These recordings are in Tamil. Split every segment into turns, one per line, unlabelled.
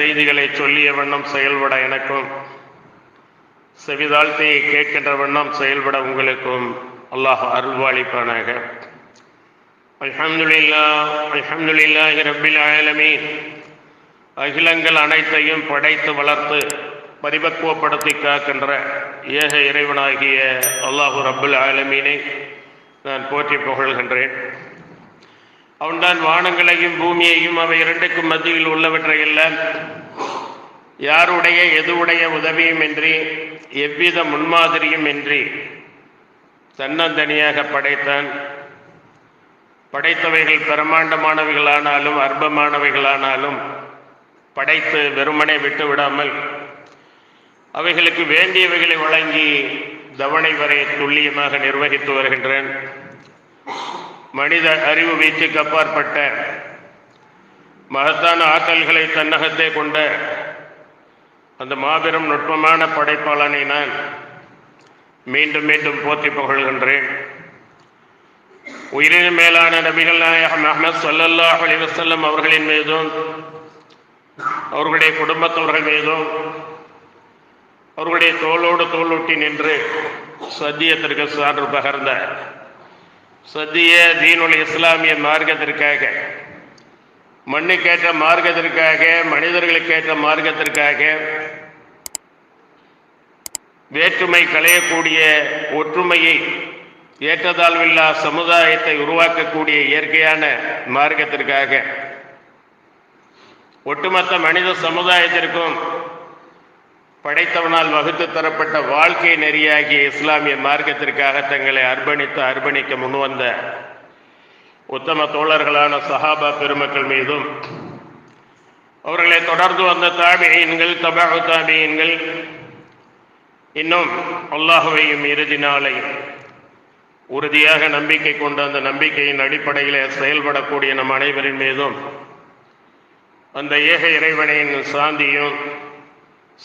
செய்திகளை சொல்லிய வண்ணம் செயல்பட எனக்கும் செவிதாழ்த்தி கேட்கின்ற வண்ணம் செயல்பட உங்களுக்கும் அல்லாஹ் அருள்வாளிப்பானாக. அல்ஹம்துலில்லா அல்ஹம்துலில்லாஹி ரப்பில் ஆலமீன். அகிலங்கள் அனைத்தையும் படைத்து வளர்த்து பரிபக்குவப்படுத்தி காக்கின்ற ஏக இறைவனாகிய அல்லாஹு ரப்புல் ஆலமீனை நான் போற்றி புகழ்கின்றேன். அவன்தான் வானங்களையும் பூமியையும் அவை இரண்டுக்கும் மத்தியில் உள்ளவற்றையெல்லாம் யாருடைய எதுவுடைய உதவியும் இன்றி எவ்வித முன்மாதிரியும் இன்றி தன்னந்தனியாக படைத்தான். படைத்தவைகள் பிரமாண்டமானவைகளானாலும் அற்பமானவைகளானாலும் படைத்து வெறுமனே விட்டு விடாமல் அவைகளுக்கு வேண்டியவைகளை வழங்கி தவணை வரை துல்லியமாக நிர்வகித்து வருகின்றேன். மனித அறிவு வீச்சுக்கு அப்பாற்பட்ட மகத்தான ஆற்றல்களை தன்னகத்தே கொண்ட அந்த மாபெரும் நுட்பமான படைப்பாளனை நான் மீண்டும் மீண்டும் போற்றி புகழ்கின்றேன். உயிரின் மேலான நபிகள் நாயகம் அஹமத் சல்லல்லாஹ் அலி வசல்லம் அவர்களின் மீதும் அவர்களுடைய குடும்பத்தவர்கள் மீதும் அவர்களுடைய தோளோடு தோளூட்டி நின்று சத்தியத்திற்கு சான்று பகர்ந்த சத்திய தீனுல் இஸ்லாமிய மார்க்கத்திற்காக மண்ணுக்கேற்ற மார்க்கத்திற்காக மனிதர்களுக்கேற்ற மார்க்கத்திற்காக வேற்றுமை களையக்கூடிய ஒற்றுமையை ஏற்றதாழ்வில்லா சமுதாயத்தை உருவாக்கக்கூடிய இயற்கையான மார்க்கத்திற்காக ஒட்டுமொத்த மனித சமுதாயத்திற்கும் படைத்தவனால் வகுத்து தரப்பட்ட வாழ்க்கை நெறியாகிய இஸ்லாமிய மார்க்கத்திற்காக தங்களை அர்ப்பணித்து அர்ப்பணிக்க முன்வந்த உத்தம தோழர்களான சஹாபா பெருமக்கள் மீதும் அவர்களை தொடர்ந்து வந்த தாபியன்கள் தபாகு தாபியன்கள் இன்னும் அல்லாஹுவையும் இறுதி நாளையும் உறுதியாக நம்பிக்கை கொண்ட அந்த நம்பிக்கையின் அடிப்படையில் செயல்படக்கூடிய நம் அனைவரின் மீதும் அந்த ஏக இறைவனின் சாந்தியும்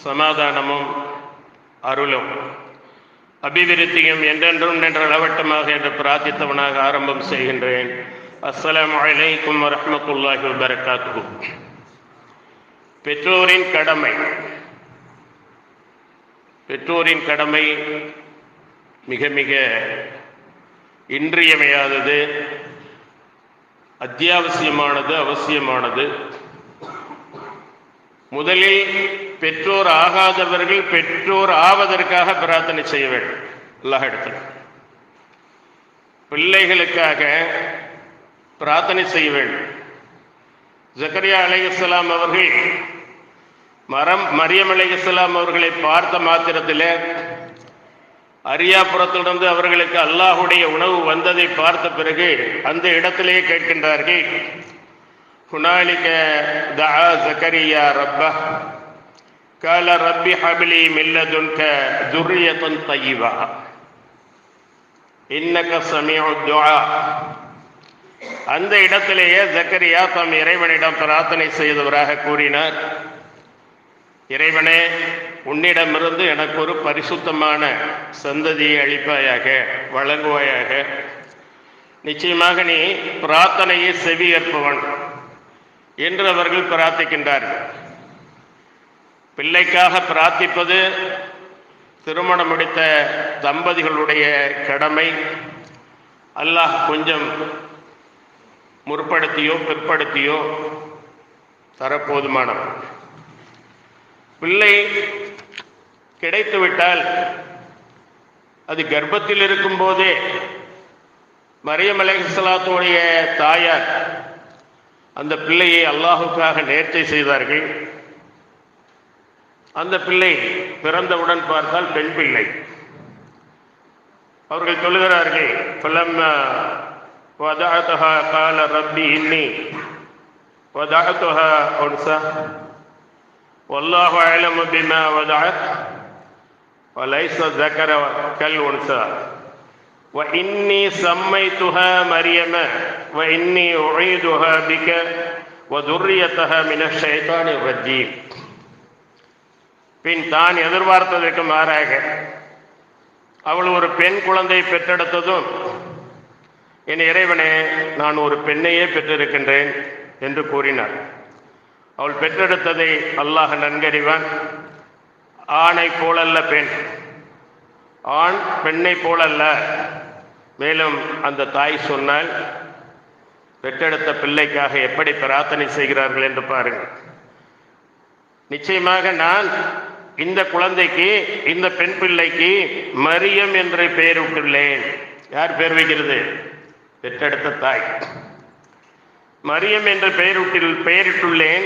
சமாதானமும் அருளும். அபிவிருத்தியும் என்றென்றும் நின்ற அளவட்டமாக என்று பிரார்த்தித்தவனாக ஆரம்பம் செய்கின்றேன். அஸ்லாம் அலைக்கும் வரமத்துல்லாஹி வபரகாத்துஹு. பெற்றோரின் கடமை. பெற்றோரின் கடமை மிக மிக இன்றியமையாதது அத்தியாவசியமானது அவசியமானது. முதலில் பெற்றோர் ஆகாதவர்கள் பெற்றோர் ஆவதற்காக பிரார்த்தனை செய்ய வேண்டும். அல்லாஹ் இடத்துல பிள்ளைகளுக்காக பிரார்த்தனை செய்ய வேண்டும். ஜக்கரியா அலையுஸ்லாம் அவர்கள் மரம் மரியம் அலையுஸ்லாம் அவர்களை பார்த்த மாத்திரத்தில் அரியாபுரத்திலிருந்து அவர்களுக்கு அல்லாஹுடைய உணவு வந்ததை பார்த்த பிறகு அந்த இடத்திலேயே கேட்கின்றார்கள் ஹுனாலிக தா ஜக்கரியா ரப்பா قال ربي هب لي من لدنك ذرية طيبة إنك سميع الدعاء அந்த இடத்திலேயே ஜக்கரியா தம் இறைவனிடம் பிரார்த்தனை செய்தவராக கூறினார் இறைவனே உன்னிடமிருந்து எனக்கு ஒரு பரிசுத்தமான சந்ததியை அளிப்பாயாக வழங்குவாயாக நிச்சயமாக நீ பிரார்த்தனையை செவியேற்பவன் என்று அவர்கள் பிரார்த்திக்கின்றார்கள் பிள்ளைக்காக பிரார்த்திப்பது திருமணம் முடித்த தம்பதிகளுடைய கடமை. அல்லாஹ் கொஞ்சம் முற்படுத்தியோ பிற்படுத்தியோ தரப்போதுமானவர் பிள்ளை. கிடைத்துவிட்டால் அது கர்ப்பத்தில் இருக்கும் போதே மரியம் அலைஹிஸ்ஸலாத்துடைய தாயார் அந்த பிள்ளையை அல்லாஹுக்காக நேர்ச்சை செய்தார்கள். அந்த பிள்ளை பிறந்தவுடன் பார்த்தால் பெண் பிள்ளை அவர்கள் சொல்லுகிறார்கள் فلما وضعتها قال ربي إني وضعتها أنثى والله أعلم بما وضعت وليس الذكر كالأنثى وإني سميتها مريم وإني أعيدها بك وذريتها من الشيطان الرجيم பின் தான் எதிர்பார்த்ததற்கு மாறாக அவள் ஒரு பெண் குழந்தை பெற்றெடுத்ததும் என் இறைவனே நான் ஒரு பெண்ணையே பெற்றிருக்கின்றேன் என்று கூறினார். அவள் பெற்றெடுத்ததை அல்லாஹ் நன்கறிவான். ஆணை போலல்ல பெண். ஆண் பெண்ணை போலல்ல. மேலும் அந்த தாய் சொன்னால் பெற்றெடுத்த பிள்ளைக்காக எப்படி பிரார்த்தனை செய்கிறார்கள்? என்று பாருங்கள். நிச்சயமாக நான் இந்த குழந்தைக்கு இந்த பெண் பிள்ளைக்கு மரியம் என்று பெயரிட்டுள்ளேன் யார் பெயர் வைக்கிறது? பெற்றெடுத்த தாய். மரியம் என்று பெயரிட்டில் பெயரிட்டுள்ளேன்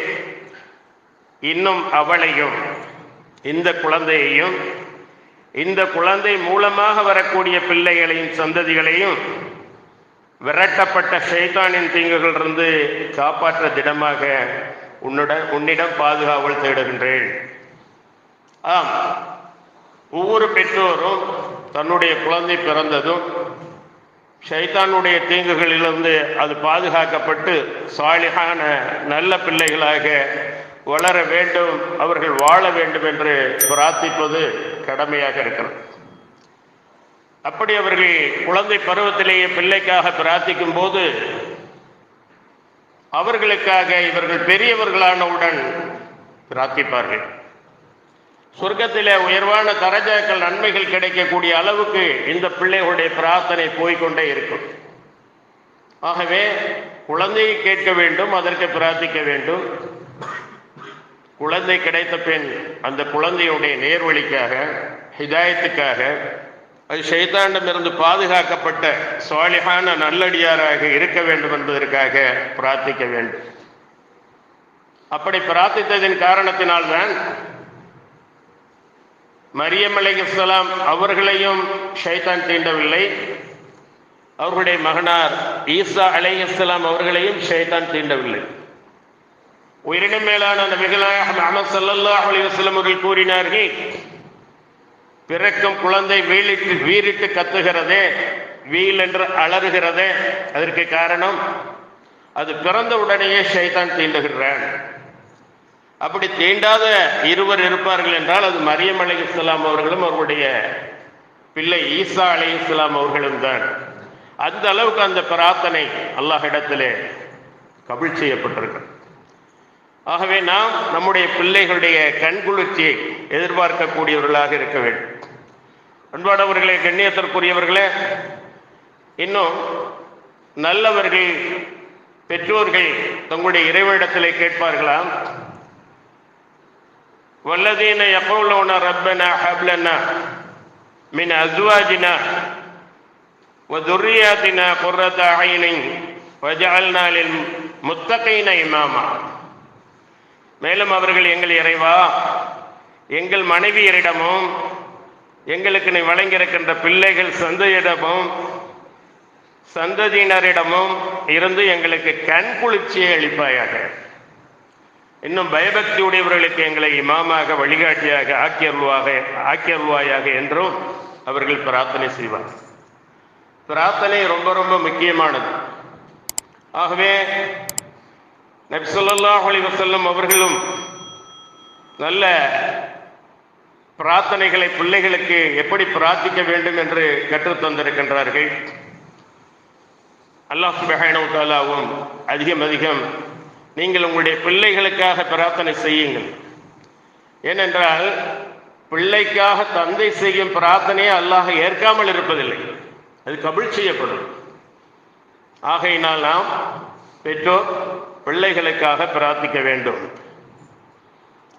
இன்னும் அவளையும் இந்த குழந்தையையும் இந்த குழந்தை மூலமாக வரக்கூடிய பிள்ளைகளையும் சந்ததிகளையும் விரட்டப்பட்ட ஷைத்தானின் தீங்குகளிலிருந்து காப்பாற்ற திடமாக உன்னுடன் உன்னிடம் பாதுகாவல் தேடுகின்றேன். ஆம். ஒவ்வொரு பெற்றோரும் தன்னுடைய குழந்தை பிறந்ததும் ஷைத்தானுடைய தீங்குகளிலிருந்து அது பாதுகாக்கப்பட்டு சாலிகான நல்ல பிள்ளைகளாக வளர வேண்டும் அவர்கள் வாழ வேண்டும் என்று பிரார்த்திப்பது கடமையாக இருக்கிறது. அப்படி அவர்கள் குழந்தை பருவத்திலேயே பிள்ளைக்காக பிரார்த்திக்கும் போது அவர்களுக்காக இவர்கள் பெரியவர்களானவுடன் பிரார்த்திப்பார்கள். சொர்க்கத்திலே உயர்வான தரஜாக்கள் நன்மைகள் கிடைக்கக்கூடிய அளவுக்கு இந்த பிள்ளைகளுடைய பிரார்த்தனை போய்கொண்டே இருக்கும். ஆகவே குழந்தையை கேட்க வேண்டும் அதற்கு பிரார்த்திக்க வேண்டும். குழந்தை கிடைத்த பின் அந்த குழந்தையுடைய நேர்வழிக்காக ஹிதாயத்துக்காக அது ஷைத்தாண்டமிருந்து பாதுகாக்கப்பட்ட சுவாலிகான நல்லடியாராக இருக்க வேண்டும் என்பதற்காக பிரார்த்திக்க வேண்டும். அப்படி பிரார்த்தித்ததின் காரணத்தினால்தான் மரியம் அலைஹிஸ்ஸலாம் அவர்களையும் ஷைத்தான் தீண்டவில்லை. அவர்களுடைய மகனார் ஈசா அலைஹிஸ்ஸலாம் அவர்களையும் ஷைத்தான் தீண்டவில்லை. உயிரினும் மேலான நபிகளாக முஹம்மது சல்லாஹ் அலைஹி அவர்கள் கூறினார்கள் பிறக்கும் குழந்தை வீழிட்டு வீறிட்டு கத்துகிறதே வீல் என்று அலறுகிறதே அதற்கு காரணம் அது பிறந்த உடனேயே ஷைத்தான் தீண்டுகிறான். அப்படி தீண்டாத இருவர் இருப்பார்கள் என்றால் அது மரியம் அலி இஸ்லாம் அவர்களும் அவருடைய பிள்ளை ஈசா அலி இஸ்லாம் அவர்களும் தான். அந்த அளவுக்கு அந்த பிரார்த்தனை அல்லாஹிடத்திலே கபிழ் செய்யப்பட்டிருக்கு. ஆகவே நாம் நம்முடைய பிள்ளைகளுடைய கண்குளிர்ச்சியை எதிர்பார்க்கக்கூடியவர்களாக இருக்க வேண்டும். அன்பானவர்களே கண்ணியத்திற்குரியவர்களே இன்னும் நல்லவர்கள் பெற்றோர்கள் தங்களுடைய இறைவனிடத்திலே கேட்பார்களாம் والذين يقولون ربنا هب لنا من ازواجنا وذرياتنا قرة عين وجعلنا للمتقين اماما மேலும் அவர்கள் எங்கள் இறைவா எங்கள் மனைவியரிடமும் எங்களுக்கு நீ வழங்கியிருக்கின்ற பிள்ளைகள் சந்தையிடமும் சந்ததியினரிடமும் இருந்து எங்களுக்கு கண் குளிர்ச்சியை அளிப்பாயாக இன்னும் பயபக்தி உடையவர்களுக்கு எங்களை இமாமாக வழிகாட்டியாக ஆக்கியருவாக ஆக்கியருவாயாக என்றும் அவர்கள் பிரார்த்தனை செய்வார் பிரார்த்தனை ரொம்ப ரொம்ப முக்கியமானது. ஆகவே நபிசல்லாஹ் அலி வசல்லம் அவர்களும் நல்ல பிரார்த்தனைகளை பிள்ளைகளுக்கு எப்படி பிரார்த்திக்க வேண்டும் என்று கற்றுத் தந்திருக்கின்றார்கள். அல்லாஹ் சுபஹானவுத்தாலாவும் அதிகம் அதிகம் நீங்கள் உங்களுடைய பிள்ளைகளுக்காக பிரார்த்தனை செய்யுங்கள். ஏனென்றால் பிள்ளைக்காக தந்தை செய்யும் பிரார்த்தனையை அல்லாஹ் ஏற்காமல் இருப்பதில்லை. அது கபிள் செய்யப்படும். ஆகையினால் நாம் பெற்றோர் பிள்ளைகளுக்காக பிரார்த்திக்க வேண்டும்.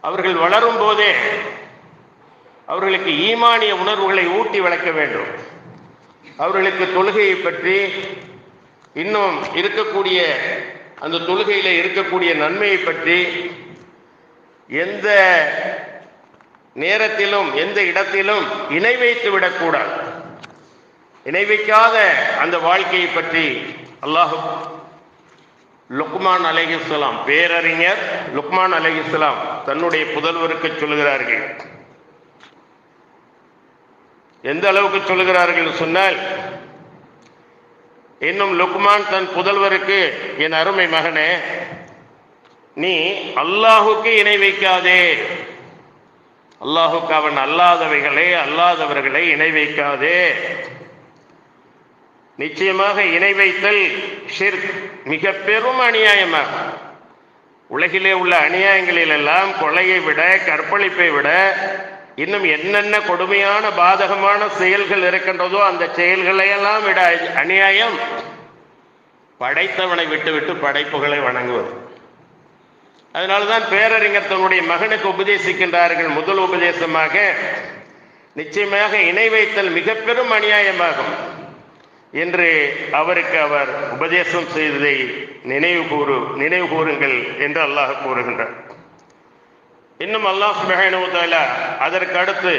அவர்கள் வளரும் போதே அவர்களுக்கு ஈமானிய உணர்வுகளை ஊட்டி வளர்க்க வேண்டும். அவர்களுக்கு தொழுகையை பற்றி இன்னும் இருக்கக்கூடிய அந்த தொழுகையில இருக்கக்கூடிய நன்மையை பற்றி எந்த நேரத்திலும் எந்த இடத்திலும் இணை வைத்து விடக்கூடாது. இணை வைக்காத அந்த வாழ்க்கையை பற்றி அல்லாஹு லுக்மான் அலைஹிஸ்லாம் பேரறிஞர் லுக்மான் அலைஹிஸ்லாம் தன்னுடைய புதல்வருக்கு சொல்லுகிறார்கள். எந்த அளவுக்கு சொல்லுகிறார்கள் சொன்னால் இன்னும் லுக்மான் தன் புதல்வருக்கு என் அருமை மகனே நீ அல்லாஹுக்கு இணை வைக்காதே. அல்லாஹுக்கு அவன் அல்லாதவைகளை அல்லாதவர்களை இணை வைக்காதே. நிச்சயமாக இணை வைத்தல் ஷிர்க் மிக பெரும் அநியாயமாகும். உலகிலே உள்ள அநியாயங்களில் எல்லாம் கொலையை விட கற்பழிப்பை விட இன்னும் என்னென்ன கொடுமையான பாதகமான செயல்கள் இருக்கின்றதோ அந்த செயல்களையெல்லாம் விட அநியாயம். படைத்தவனை விட்டுவிட்டு படைப்புகளை வணங்குவது. அதனால்தான் பேரறிஞர் தன்னுடைய மகனுக்கு உபதேசிக்கின்றார்கள். முதல் உபதேசமாக நிச்சயமாக இணை வைத்தல் மிக பெரும் அநியாயமாகும் என்று அவருக்கு அவர் உபதேசம் செய்ததை நினைவு கூறு நினைவு கூறுங்கள் என்று அல்லாஹ் கூறுகின்றார். இன்னும் அல்லாஹ் சுபஹானுவத்தால அதற்கு அடுத்து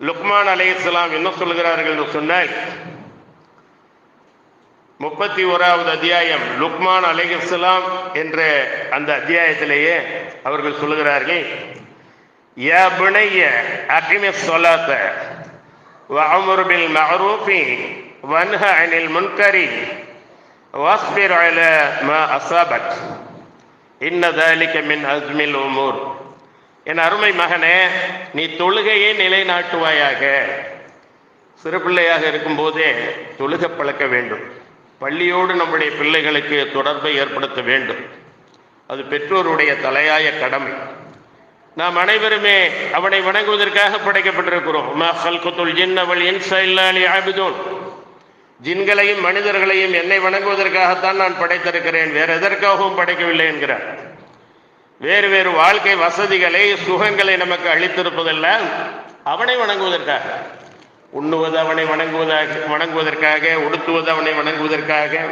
லுக்மான் அலை இஸ்லாம் என்ன சொல்கிறார்கள் என்று சொன்னால் முப்பத்தி ஓராவது அத்தியாயம் லுக்மான் அலை இஸ்லாம் என்ற அந்த அத்தியாயத்திலேயே அவர்கள் சொல்லுகிறார்கள் யா புனைய அகிமி சொலாத்த وأمر بالمعروف وانهى عن المنكر واصبر على ما أصابك إن ذلك من أزم الأمور என் அருமை மகனே நீ தொழுகையை நிலைநாட்டுவாயாக. சிறு பிள்ளையாக இருக்கும்போதே தொழுக பழக்க வேண்டும். பள்ளியோடு நம்முடைய பிள்ளைகளுக்கு தொடர்பை ஏற்படுத்த வேண்டும். அது பெற்றோருடைய தலையாய கடமை. நாம் அனைவருமே அவனை வணங்குவதற்காக படைக்கப்பட்டிருக்கிறோம். ஜின்களையும் மனிதர்களையும் என்னை வணங்குவதற்காகத்தான் நான் படைத்திருக்கிறேன். வேற எதற்காகவும் படைக்கவில்லை என்கிறார். வேறு வேறு வாழ்க்கை வசதிகளை சுகங்களை நமக்கு அளித்திருப்பதெல்லாம் அவனை வணங்குவதற்காக உண்ணுவது அவனை வணங்குவதாக வணங்குவதற்காக உடுத்துவது அவனை வணங்குவதற்காக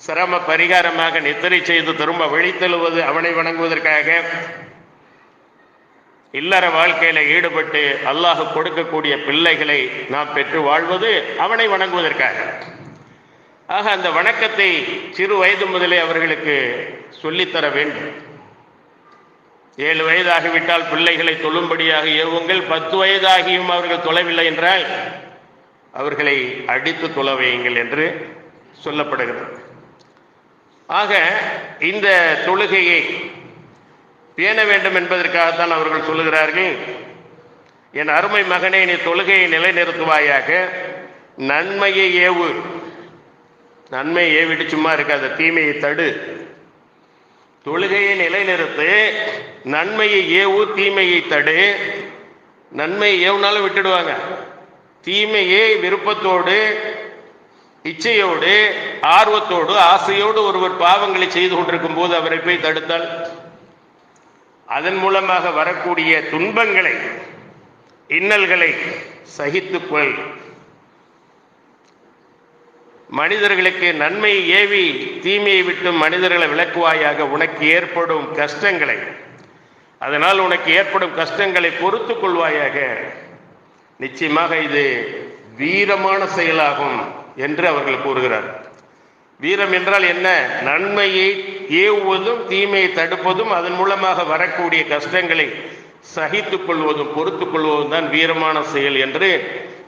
சிரம பரிகாரமாக நித்திரை செய்து திரும்ப வழித்தெழுவது அவனை வணங்குவதற்காக இல்லற வாழ்க்கையில ஈடுபட்டு அல்லாஹ் கொடுக்கக்கூடிய பிள்ளைகளை நாம் பெற்று வாழ்வது அவனை வணங்குவதற்காக. ஆக அந்த வணக்கத்தை சிறு வயது முதலே அவர்களுக்கு சொல்லித்தர வேண்டும். ஏழு வயதாகிவிட்டால் பிள்ளைகளை தொழும்படியாக ஏவுங்கள். பத்து வயதாகியும் அவர்கள் தொலைவில்லை என்றால் அவர்களை அடித்து தொலை வையுங்கள் என்று சொல்லப்படுகிறது. ஆக இந்த தொழுகையை பேண வேண்டும் என்பதற்காகத்தான் அவர்கள் சொல்லுகிறார்கள். என் அருமை மகனே நீ தொழுகையை நிலைநிறுத்துவாயாக. நன்மையை ஏவு. நன்மையை ஏவிட்டு சும்மா இருக்காத. தீமையை தடு. தொழுகையை நிலைநிறுத்து நன்மையை ஏவு தீமையை தடு. நன்மையை ஏவுனாலும் விட்டுடுவாங்க. தீமையை விருப்பத்தோடு இச்சையோடு ஆர்வத்தோடு ஆசையோடு ஒருவர் பாவங்களை செய்து கொண்டிருக்கும் போது அவரை போய் தடுத்தால் அதன் மூலமாக வரக்கூடிய துன்பங்களை இன்னல்களை சகித்துக்கொள். மனிதர்களுக்கு நன்மை ஏவி தீமையை விட்டு மனிதர்களை விளக்குவாயாக உனக்கு ஏற்படும் கஷ்டங்களை. அதனால் உனக்கு ஏற்படும் கஷ்டங்களை பொறுத்து கொள்வாயாக. நிச்சயமாக இது வீரமான செயலாகும் என்று அவர்கள் கூறுகிறார். வீரம் என்றால் என்ன? நன்மையை ஏவுவதும் தீமையை தடுப்பதும் அதன் மூலமாக வரக்கூடிய கஷ்டங்களை சகித்துக் கொள்வதும் பொறுத்து கொள்வதும் தான் வீரமான செயல் என்று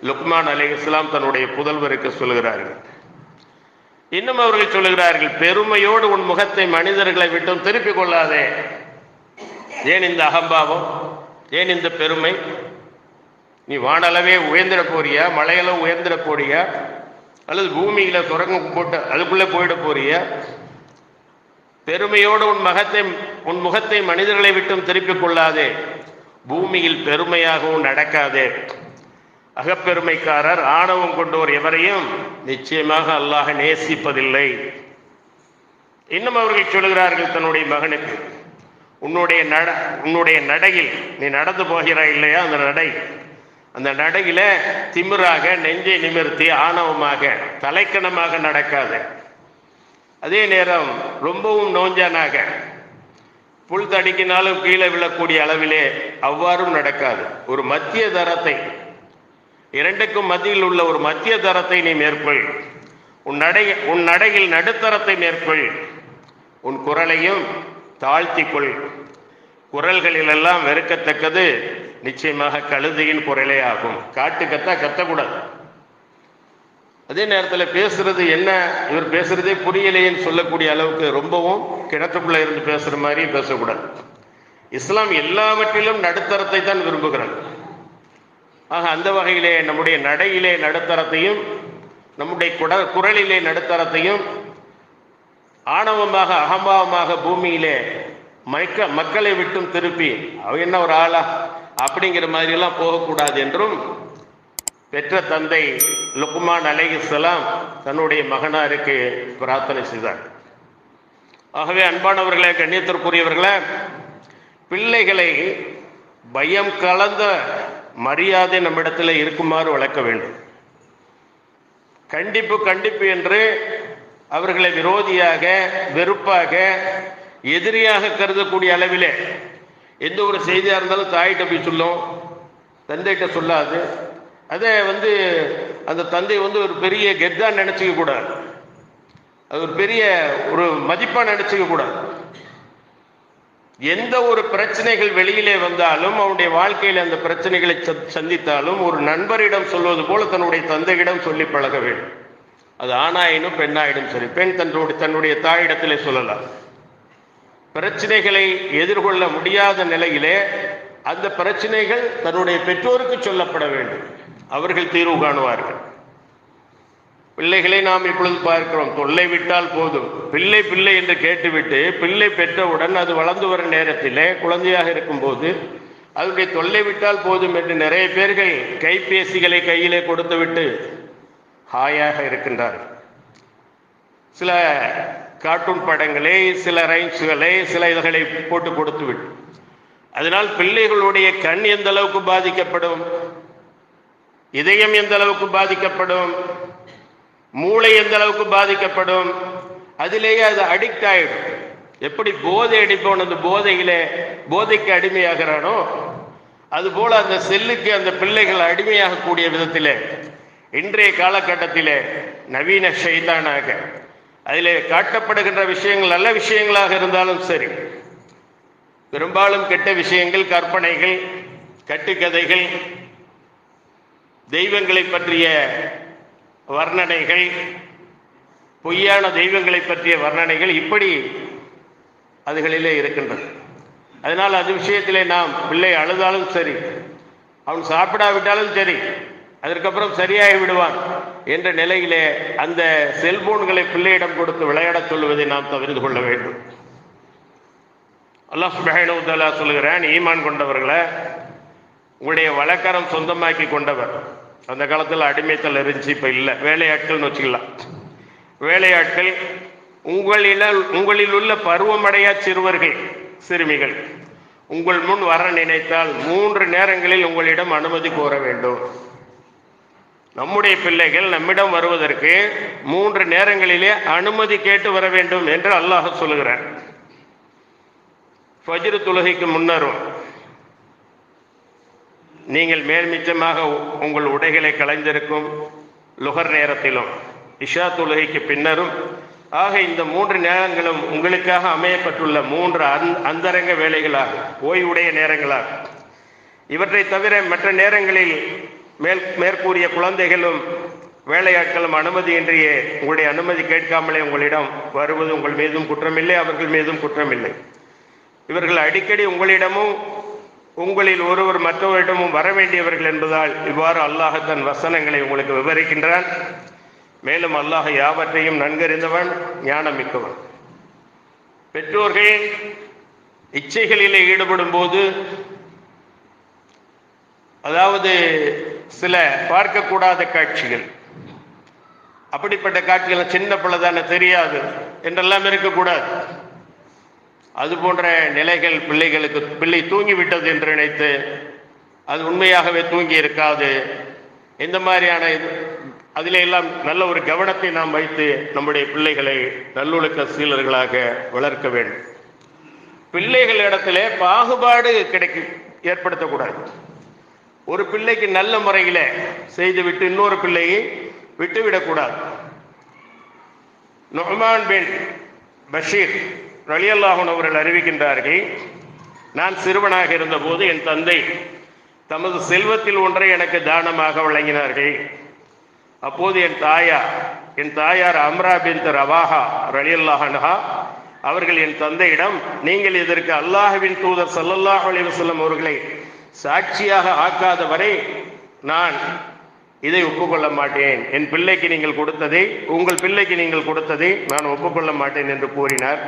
லுக்மான் அலி இஸ்லாம் தன்னுடைய புதல்வருக்கு சொல்கிறார்கள். இன்னும் அவர்கள் சொல்லுகிறார்கள் பெருமையோடு உன் முகத்தை மனிதர்களை விட்டும் திருப்பிக் கொள்ளாதே. ஏன் இந்த அகம்பாவம்? ஏன் இந்த பெருமை? நீ வானளவே உயர்ந்திட போறியா? மலையளவு உயர்ந்திட போறியா? அல்லது பூமியில குரங்கு போட்டு அதுக்குள்ளே போயிட போறியா? பெருமையோடு உன் மகத்தை உன் முகத்தை மனிதர்களை விட்டும் திருப்பிக் கொள்ளாதே. பூமியில் பெருமையாகவும் நடக்காதே. அகப்பெருமைக்காரர் ஆணவம் கொண்டோர் எவரையும் நிச்சயமாக அல்லாஹ் நேசிப்பதில்லை. இன்னும் அவர்கள் சொல்கிறார்கள் தன்னுடைய மகனுக்கு உன்னுடைய நட உன்னுடைய நடையில் நீ நடந்து போகிறாய் இல்லையா? அந்த நடை அந்த நடையில திமிராக நெஞ்சை நிமிர்த்தி ஆணவமாக தலைக்கணமாக நடக்காத. அதே நேரம் ரொம்பவும் நோஞ்சானாக புல் தடிக்கினாலும் கீழே விழக்கூடிய அளவிலே அவ்வாறும் நடக்காது. ஒரு மத்திய தரத்தை இரண்டுக்கும் மத்தியில் உள்ள ஒரு மத்திய தரத்தை நீ மேற்கொள். உன் நடை உன் நடையில் நடுத்தரத்தை மேற்கொள். உன் குரலையும் தாழ்த்திக்கொள். குரல்களிலெல்லாம் வெறுக்கத்தக்கது நிச்சயமாக கழுதையின் குரலே ஆகும். காட்டு கத்தா கத்தக்கூடாது. அதே நேரத்தில் பேசுறது என்ன? இவர் பேசுறதே புரியலையேன்னு சொல்லக்கூடிய அளவுக்கு ரொம்பவும் கிணத்துக்குள்ள இருந்து பேசுற மாதிரி பேசக்கூடாது. இஸ்லாம் எல்லாவற்றிலும் நடுத்தரத்தை தான் விரும்புகிறார். ஆக அந்த வகையிலே நம்முடைய நடையிலே நடுத்தரத்தையும் நம்முடைய குட குரலிலே நடுத்தரத்தையும் ஆணவமாக அகம்பாவமாக பூமியிலே மக்க மக்களை விட்டும் திருப்பி அவ என்ன ஒரு ஆளா? அப்படிங்கிற மாதிரிலாம் போகக்கூடாது என்றும் பெற்ற தந்தை லுக்மான் அலைஹிஸ்ஸலாம் தன்னுடைய மகனாருக்கு பிரார்த்தனை செய்தார். ஆகவே அன்பானவர்களே கண்ணியத்திற்குரியவர்களே பிள்ளைகளை பயம் கலந்த மரியாதை நம்மிடத்தில் இருக்குமாறு வளர்க்க வேண்டும். கண்டிப்பு கண்டிப்பு என்று அவர்களை விரோதியாக வெறுப்பாக எதிரியாக கருதக்கூடிய அளவிலே எந்த ஒரு செய்தியாக இருந்தாலும் தாயிட்ட போய் சொல்லும் தந்தைகிட்ட சொல்லாது. அதை வந்து அந்த தந்தை வந்து ஒரு பெரிய கெத்தான் நினச்சிக்க கூடாது அது ஒரு பெரிய ஒரு மதிப்பாக நினச்சிக்க கூடாது எந்த ஒரு பிரச்சனைகள் வெளியிலே வந்தாலும் அவனுடைய வாழ்க்கையில் அந்த பிரச்சனைகளை சந்தித்தாலும் ஒரு நண்பரிடம் சொல்வது போல தன்னுடைய தந்தையிடம் சொல்லி பழக வேண்டும். அது ஆணாயினும் பெண்ணாயிடும் சரி பெண் தன்னுடைய தன்னுடைய தாயிடத்திலே சொல்லலாம். பிரச்சனைகளை எதிர்கொள்ள முடியாத நிலையிலே அந்த பிரச்சனைகள் தன்னுடைய பெற்றோருக்கு சொல்லப்பட வேண்டும். அவர்கள் தீர்வு காணுவார்கள். பிள்ளைகளை நாம் இப்பொழுது பார்க்கிறோம். தொல்லை விட்டால் போதும். பிள்ளை பிள்ளை என்று கேட்டுவிட்டு பிள்ளை பெற்றவுடன் அது வளர்ந்து வரும் நேரத்திலே குழந்தையாக இருக்கும்போது அதனுடைய தொல்லை விட்டால் போதும் என்று நிறைய பேர்கள் கைபேசிகளை கையிலே கொடுத்துவிட்டு ஹாயாக இருக்கின்றார்கள். சில கார்ட்டூன் படங்களை சில ரைம்ஸ்களை சில இதழ்களை போட்டு கொடுத்து விட்டு அதனால் பிள்ளைகளுடைய கண் எந்த அளவுக்கு பாதிக்கப்படும்? இதயம் எந்த அளவுக்கு பாதிக்கப்படும்? மூளை எந்த அளவுக்கு பாதிக்கப்படும்? அதிலேயே அது அடிக்ட் ஆயிடும். எப்படி போதை அடிப்பவன் அந்த போதையிலே போதைக்கு அடிமையாகிறானோ அதுபோல அந்த செல்லுக்கு அந்த பிள்ளைகள் அடிமையாகக்கூடிய விதத்திலே இன்றைய காலகட்டத்திலே நவீன ஷைதானாக அதிலே காட்டப்படுகின்ற விஷயங்கள் நல்ல விஷயங்களாக இருந்தாலும் சரி பெரும்பாலும் கெட்ட விஷயங்கள் கற்பனைகள் கட்டுக்கதைகள் தெய்வங்களை பற்றிய வர்ணனைகள் பொய்யான தெய்வங்களை பற்றிய வர்ணனைகள் இப்படி அதுகளிலே இருக்கின்றது. அதனால் அது விஷயத்திலே நாம் பிள்ளை அழுதாலும் சரி அவன் சாப்பிடாவிட்டாலும் சரி அதற்கப்புறம் சரியாகி விடுவான் என்ற நிலையிலே அந்த செல்போன்களை பிள்ளையிடம் கொடுத்து விளையாடச் சொல்வதை நாம் தவிர்த்து கொள்ள வேண்டும். அல்லாஹ் சுப்ஹானஹு வ ஈமான் கொண்டவர்களை உங்களுடைய வழக்கரம் சொந்தமாக்கி கொண்டவர். அந்த காலத்தில் அடிமைத்தல் இருந்துச்சு இப்போ இல்லை. வேலையாட்கள்னு வச்சுக்கலாம். வேலையாட்கள் உங்களில் உங்களில் உள்ள பருவமடையா சிறுவர்கள் சிறுமிகள் உங்கள் முன் வர நினைத்தால் மூன்று நேரங்களில் உங்களிடம் அனுமதி கோர வேண்டும். நம்முடைய பிள்ளைகள் நம்மிடம் வருவதற்கு மூன்று நேரங்களிலே அனுமதி கேட்டு வர வேண்டும் என்று அல்லாஹ் சொல்லுகிறார் ஃபஜ்ரு தொழுகைக்கு முன்னரும் நீங்கள் மேல்மிச்சமாக உங்கள் உடைகளை களைந்திருக்கும் லுகர் நேரத்திலும் இஷா தொழுகைக்கு பின்னரும் ஆக இந்த மூன்று நேரங்களும் உங்களுக்காக அமையப்பட்டுள்ள மூன்று அந் அந்தரங்க வேலைகளாக ஓய்வுடைய நேரங்களாக இவற்றை தவிர மற்ற நேரங்களில் மேல் மேற்கூறிய குழந்தைகளும் வேலையாட்களும் அனுமதியின்றியே உங்களுடைய அனுமதி கேட்காமலே உங்களிடம் வருவது உங்கள் மீதும் குற்றமில்லை அவர்கள் மீதும் குற்றமில்லை. இவர்கள் அடிக்கடி உங்களிடமும் உங்களில் ஒருவர் மற்றவரிடமும் வர வேண்டியவர்கள் என்பதால் இவ்வாறு அல்லாஹ் தன் வசனங்களை உங்களுக்கு விவரிக்கின்றான். மேலும் அல்லாஹ் யாவற்றையும் நன்கறிந்தவன் ஞானம் மிக்கவன் பெற்றோர்கள் இச்சைகளிலே ஈடுபடும் போது அதாவது சில பார்க்கக்கூடாத காட்சிகள் அப்படிப்பட்ட காட்சிகள் சின்ன பிள்ளை தானே தெரியாது என்றெல்லாம் இருக்கக்கூடாது. அது போன்ற நிலைகள் பிள்ளைகளுக்கு பிள்ளை தூங்கி விட்டது என்று நினைத்து அது உண்மையாகவே தூங்கி இருக்காது. இந்த மாதிரியான இது அதிலே எல்லாம் நல்ல ஒரு கவனத்தை நாம் வைத்து நம்முடைய பிள்ளைகளை நல்லொழுக்க சீலர்களாக வளர்க்க வேண்டும். பிள்ளைகள் இடத்துல பாகுபாடு கிடைக்க ஏற்படுத்தக்கூடாது. ஒரு பிள்ளைக்கு நல்ல முறையில செய்துவிட்டு இன்னொரு பிள்ளையை விட்டுவிடக்கூடாது. நொஹ்மான் பின் பஷீர் ரலியல்லாஹன் அவர்கள் அறிவிக்கின்றார்கள் நான் சிறுவனாக இருந்தபோது என் தந்தை தமது செல்வத்தில் ஒன்றை எனக்கு தானமாக வழங்கினார்கள். அப்போது என் தாயார் என் தாயார் அம்ரா பின் ரவாஹா ரலியல்லாஹன்ஹா அவர்கள் என் தந்தையிடம் நீங்கள் இதற்கு அல்லாஹுவின் தூதர் சல்லல்லாஹ் அலைஹி வஸல்லம் அவர்களை சாட்சியாக ஆக்காத வரை நான் இதை ஒப்புக்கொள்ள மாட்டேன். என் பிள்ளைக்கு நீங்கள் கொடுத்ததை உங்கள் பிள்ளைக்கு நீங்கள் கொடுத்ததை நான் ஒப்புக்கொள்ள மாட்டேன் என்று கூறினார்.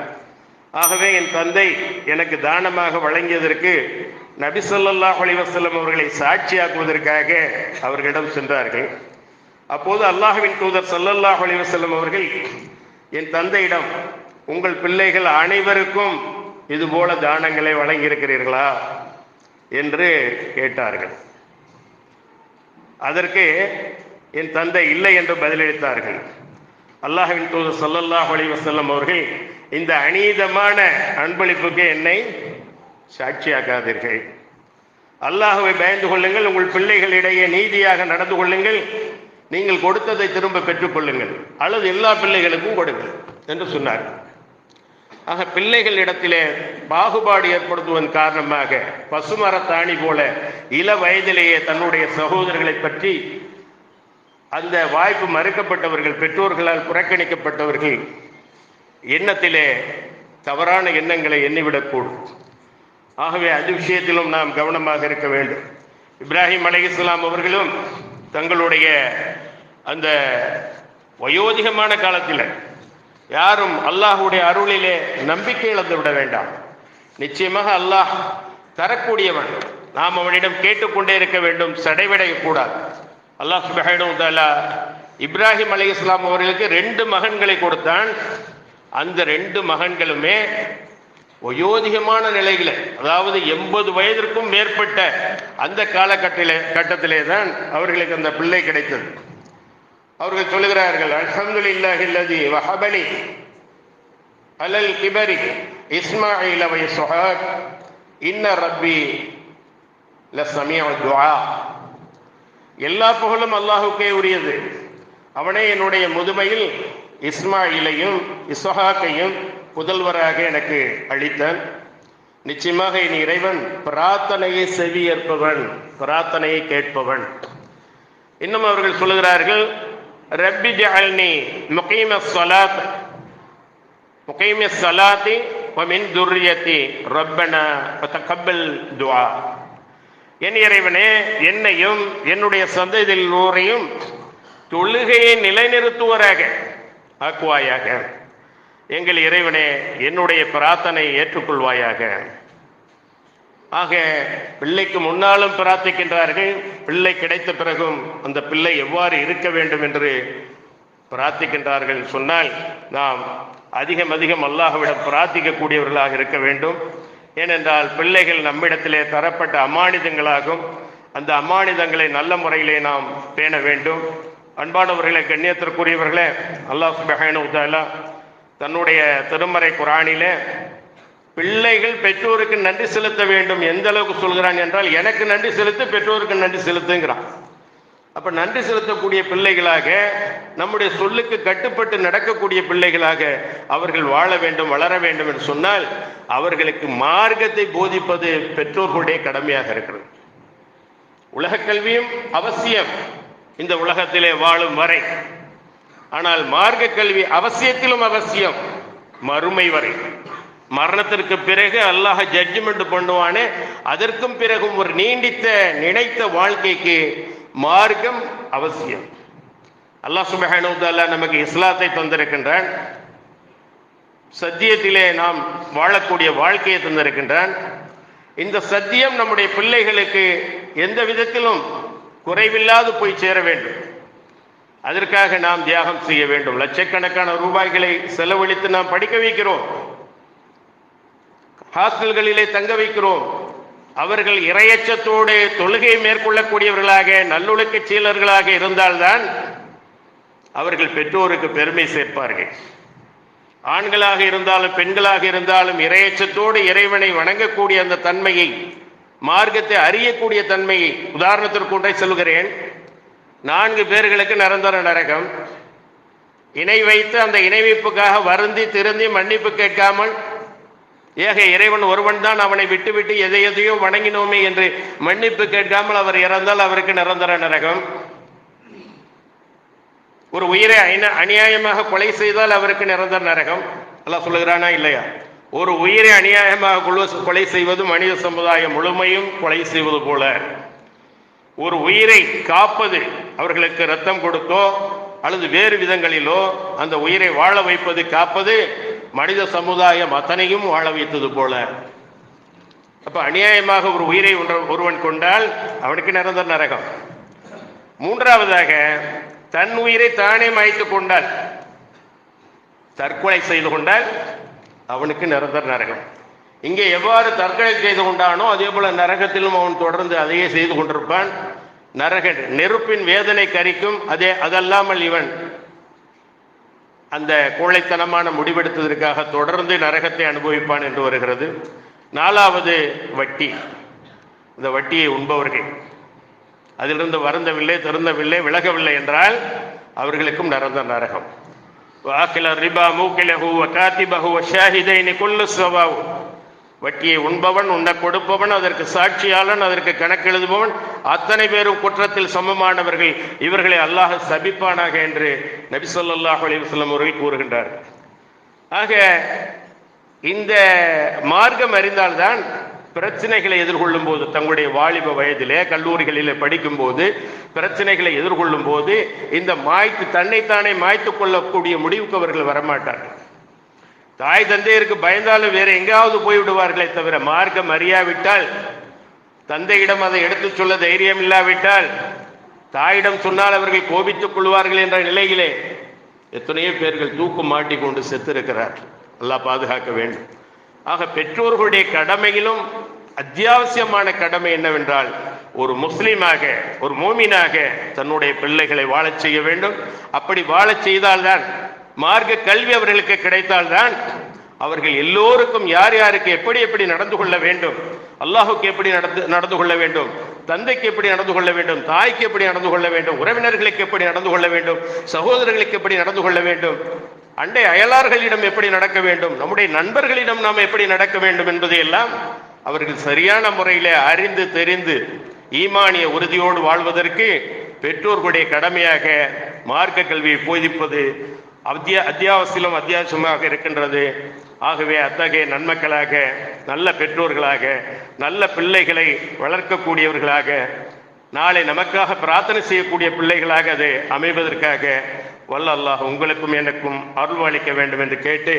ஆகவே என் தந்தை எனக்கு தானமாக வழங்கியதற்கு நபி ஸல்லல்லாஹு அலைஹி அவர்களை சாட்சியாக்குவதற்காக அவர்களிடம் சென்றார்கள். அப்போது அல்லாஹுவின் தூதர் ஸல்லல்லாஹு அலைஹி அவர்கள் என் தந்தையிடம் உங்கள் பிள்ளைகள் அனைவருக்கும் இதுபோல தானங்களை வழங்கியிருக்கிறீர்களா? என்று கேட்டார்கள். அதற்கு என் தந்தை இல்லை என்று பதிலளித்தார்கள். அல்லாஹுவின் தூதர் ஸல்லல்லாஹு அலைஹி அவர்கள் இந்த அநீதமான அன்பளிப்புக்கு என்னை சாட்சியாக்காதீர்கள். அல்லாஹுவை பயந்து கொள்ளுங்கள் உங்கள் பிள்ளைகளிடையே நீதியாக நடந்து கொள்ளுங்கள் நீங்கள் கொடுத்ததை திரும்ப பெற்றுக்கொள்ளுங்கள் அல்லது எல்லா பிள்ளைகளுக்கும் கொடுங்கள் என்று சொன்னார். ஆக பிள்ளைகள் இடத்திலே பாகுபாடு ஏற்படுத்துவதன் காரணமாக பசுமரத்தாணி போல இள வயதிலேயே தன்னுடைய சகோதரர்களை பற்றி அந்த வாய்ப்பு மறுக்கப்பட்டவர்கள் பெற்றோர்களால் புறக்கணிக்கப்பட்டவர்கள் எண்ணத்திலே தவறான எண்ணங்களை எண்ணிவிடக்கூடும். ஆகவே அது விஷயத்திலும் நாம் கவனமாக இருக்க வேண்டும். இப்ராஹிம் அலையாம் அவர்களும் தங்களுடைய அந்த வயோதிகமான காலத்தில் யாரும் அல்லாஹுடைய அருளிலே நம்பிக்கை இழந்து விட வேண்டாம். நிச்சயமாக அல்லாஹ் தரக்கூடியவன். நாம் அவனிடம் கேட்டுக்கொண்டே இருக்க வேண்டும் சடைவடையக்கூடாது. அல்லாஹ் சுபஹானஹு வ தஆலா இப்ராஹிம் அலைஹிஸ்ஸலாம் அவர்களுக்கு ரெண்டு மகன்களை கொடுத்தான். அந்த ரெண்டு மகன்களுமே வயோதிகமான நிலையில அதாவது எண்பது வயதிற்கும் மேற்பட்ட அந்த காலகட்டில கட்டத்திலே தான் அவர்களுக்கு அந்த பிள்ளை கிடைத்தது. அவர்கள் சொல்லுகிறார்கள் அலமது இல்லாஹில்லதி வஹபலி அலல் கிபரி இஸ்மாயில் அவை சுஹாக் இன்ன ரப்பி லசமிய துஆ. எல்லா புகழும் அல்லாஹுக்கே உரியது. அவனே என்னுடைய முதுமையில் இஸ்மாயிலையும் இஸ்ஹாக்கையும் புதல்வராக எனக்கு அளித்தான். நிச்சயமாக என் இறைவன் பிரார்த்தனையை செவியேற்பவன் பிரார்த்தனையை கேட்பவன். இன்னும் அவர்கள் சொல்லுகிறார்கள் ரப்பி ஜஹல்னி முகீம சலாத் முகீம சலாத்தி மின் துர்ரியத்தி ரப்பன கப்பல் துவா என் இறைவனே என்னையும் என்னுடைய சந்ததியில் நூறையும் தொழுகையை நிலைநிறுத்துவராக ஆக்குவாயாக. எங்கள் இறைவனே என்னுடைய பிரார்த்தனை ஏற்றுக்கொள்வாயாக. ஆக பிள்ளைக்கு முன்னாலும் பிரார்த்திக்கின்றார்கள் பிள்ளை கிடைத்த பிறகும் அந்த பிள்ளை எவ்வாறு இருக்க வேண்டும் என்று பிரார்த்திக்கின்றார்கள். சொன்னால் நாம் அதிகம் அதிகம் அல்லாஹ்விடம் பிரார்த்திக்கக்கூடியவர்களாக இருக்க வேண்டும். ஏனென்றால் பிள்ளைகள் நம்மிடத்திலே தரப்பட்ட அமானிதங்களாகும். அந்த அமானிதங்களை நல்ல முறையிலே நாம் பேண வேண்டும். அன்பானவர்களை கண்ணியத்திற்குரியவர்களே அல்லாஹ் சுபஹானஹு தஆலா தன்னுடைய திருமறை குரானிலே பிள்ளைகள் பெற்றோருக்கு நன்றி செலுத்த வேண்டும் எந்த அளவுக்கு சொல்கிறான் என்றால் எனக்கு நன்றி செலுத்து பெற்றோருக்கு நன்றி செலுத்துங்கிறான். அப்போ நன்றி செலுத்தக்கூடிய பிள்ளைகளாக நம்முடைய சொல்லுக்கு கட்டுப்பட்டு நடக்கக்கூடிய பிள்ளைகளாக அவர்கள் வாழ வேண்டும் வளர வேண்டும் என்று சொன்னால் அவர்களுக்கு மார்க்கத்தை போதிப்பது பெற்றோர்களுடைய கடமையாக இருக்கிறது. உலக கல்வியும் அவசியம். இந்த உலகத்திலே வாழும் வரை. ஆனால் மார்க்க கல்வி அவசியத்திலும் அவசியம். மறுமை வரை. மரணத்திற்கு பிறகு அல்லாஹ் ஜட்ஜ்மெண்ட் பண்ணுவானே. அதற்கும் பிறகும் ஒரு நீண்டித்த நினைத்த வாழ்க்கைக்கு மார்க்கம் அவசியம். அல்லாஹ் சுபஹானஹு நமக்கு இஸ்லாத்தை தந்திருக்கின்றான். சத்தியத்திலே நாம் வாழக்கூடிய வாழ்க்கையை தந்திருக்கின்றான். இந்த சத்தியம் நம்முடைய பிள்ளைகளுக்கு எந்த விதத்திலும் குறைவில்லாது போய் சேர வேண்டும். அதற்காக நாம் தியாகம் செய்ய வேண்டும். லட்சக்கணக்கான ரூபாய்களை செலவழித்து நாம் படிக்க வைக்கிறோம். ஹாஸ்டல்களிலே தங்க வைக்கிறோம். அவர்கள் இரையச்சத்தோடு தொழுகை மேற்கொள்ளக்கூடியவர்களாக நல்லொழுக்க சீலர்களாக இருந்தால்தான் அவர்கள் பெற்றோருக்கு பெருமை சேர்ப்பார்கள். ஆண்களாக இருந்தாலும் பெண்களாக இருந்தாலும் இரையச்சத்தோடு இறைவனை வணங்கக்கூடிய அந்த தன்மையை மார்க்கத்தை அறியக்கூடிய தன்மையை உதாரணத்திற்கு சொல்கிறேன் நான்கு பேர்களுக்கு நிரந்தர நரகம். இணை வைத்து அந்த இணைவிப்புக்காக வருந்தி திருந்தி மன்னிப்பு கேட்காமல் ஏக இறைவன் ஒருவன் தான் அவனை விட்டுவிட்டு எதை எதையோ வணங்கினோமே என்று மன்னிப்பு கேட்காமல் அவர் இறந்தால் அவருக்கு நிரந்தர நரகம். ஒரு உயிரை அநியாயமாக கொலை செய்தால் அவருக்கு நிரந்தர நரகம். எல்லாம் சொல்லுகிறானா இல்லையா? ஒரு உயிரை அநியாயமாக கொலை செய்வது மனித சமுதாயம் முழுமையும் கொலை செய்வது போல. ஒரு உயிரை காப்பது அவர்களுக்கு ரத்தம் கொடுத்தோ அல்லது வேறு விதங்களிலோ அந்த உயிரை வாழ வைப்பது காப்பது மனித சமுதாயம் அத்தனையும் வாழ வைத்தது போல. அப்ப அநியாயமாக ஒரு உயிரை ஒருவன் கொண்டால் அவனுக்கு நிரந்தர நரகம். மூன்றாவதாக தன் உயிரை தானே மாய்த்து கொண்டால் தற்கொலை செய்து கொண்டால் அவனுக்கு நிரந்தர நரகம். இங்கே எவ்வாறு தற்கொலை செய்து கொண்டானோ அதே போல நரகத்திலும் அவன் தொடர்ந்து அதையே செய்து கொண்டிருப்பான். நரக நெருப்பின் வேதனை கரிக்கும் அதே அதல்லாமல் இவன் அந்த கோழைத்தனமான முடிவெடுத்ததற்காக தொடர்ந்து நரகத்தை அனுபவிப்பான் என்று வருகிறது. நாலாவது வட்டி. இந்த வட்டியை உண்பவர்கள். அதிலிருந்து வருந்தவில்லை திருந்தவில்லை விலகவில்லை என்றால் அவர்களுக்கும் நரந்த நரகம். வாக்கில ரிபா மூக்கிலஹு காத்திபஹு ஷாஹிதைனி கொல்லு சவாவு வட்டியை உண்பவன் உண்ண கொடுப்பவன் அதற்கு சாட்சியாளன் அதற்கு கணக்கு எழுதுபவன் அத்தனை பேரும் குற்றத்தில் சமமானவர்கள். இவர்களை அல்லாஹ் சபிப்பானாக என்று நபி சொல்லாஹ் அலிவசல்லம் அவர்கள் கூறுகின்றார். ஆக இந்த மார்க்கம் அறிந்தால்தான் பிரச்சனைகளை எதிர்கொள்ளும் போது தங்களுடைய வாலிப வயதிலே கல்லூரிகளிலே படிக்கும் போது பிரச்சனைகளை எதிர்கொள்ளும் போது இந்த மாய்த்து தன்னைத்தானே மாய்த்து கொள்ளக்கூடிய முடிவுக்கு அவர்கள் வரமாட்டார்கள். தாய் தந்தையருக்கு பயந்தாலும் வேற எங்காவது போய்விடுவார்களே தவிர மார்க்கம் அறியாவிட்டால் தந்தையிடம் அதை எடுத்துச் சொல்ல தைரியம் இல்லாவிட்டால் தாயிடம் சொன்னால் அவர்கள் கோபித்துக் கொள்வார்கள் என்ற நிலையிலே எத்தனையோ பேர்கள் தூக்கம் மாட்டிக்கொண்டு செத்திருக்கிறார் அல்லாஹ் பாதுகாக்க வேண்டும். ஆக பெற்றோர்களுடைய கடமையிலும் அத்தியாவசியமான கடமை என்னவென்றால் ஒரு முஸ்லீமாக ஒரு மோமினாக தன்னுடைய பிள்ளைகளை வாழச் செய்ய வேண்டும். அப்படி வாழச் செய்தால்தான் மார்க்க கல்வி அவர்களுக்கு கிடைத்தால்தான் அவர்கள் எல்லோருக்கும் யார் யாருக்கு எப்படி எப்படி நடந்து கொள்ள வேண்டும் அல்லாஹுக்கு எப்படி நடந்து நடந்து கொள்ள வேண்டும் தந்தைக்கு எப்படி நடந்து கொள்ள வேண்டும் தாய்க்கு எப்படி நடந்து கொள்ள வேண்டும் உறவினர்களுக்கு எப்படி நடந்து கொள்ள வேண்டும் சகோதரர்களுக்கு எப்படி நடந்து கொள்ள வேண்டும் அண்டை அயலார்களிடம் எப்படி நடக்க வேண்டும் நம்முடைய நண்பர்களிடம் நாம் எப்படி நடக்க வேண்டும் என்பதையெல்லாம் அவர்கள் சரியான முறையில் அறிந்து தெரிந்து ஈமானிய உறுதியோடு வாழ்வதற்கு பெற்றோர்களுடைய கடமையாக மார்க்க கல்வியை போதிப்பது அத்தியா அத்தியாவசியம் அத்தியாவசியமாக இருக்கின்றது. ஆகவே அத்தகைய நன்மக்களாக நல்ல பெற்றோர்களாக நல்ல பிள்ளைகளை வளர்க்கக்கூடியவர்களாக நாளை நமக்காக பிரார்த்தனை செய்யக்கூடிய பிள்ளைகளாக அது அமைவதற்காக வல்ல அல்லாஹ் உங்களுக்கும் எனக்கும் அருள்வளிக்க வேண்டும் என்று கேட்டு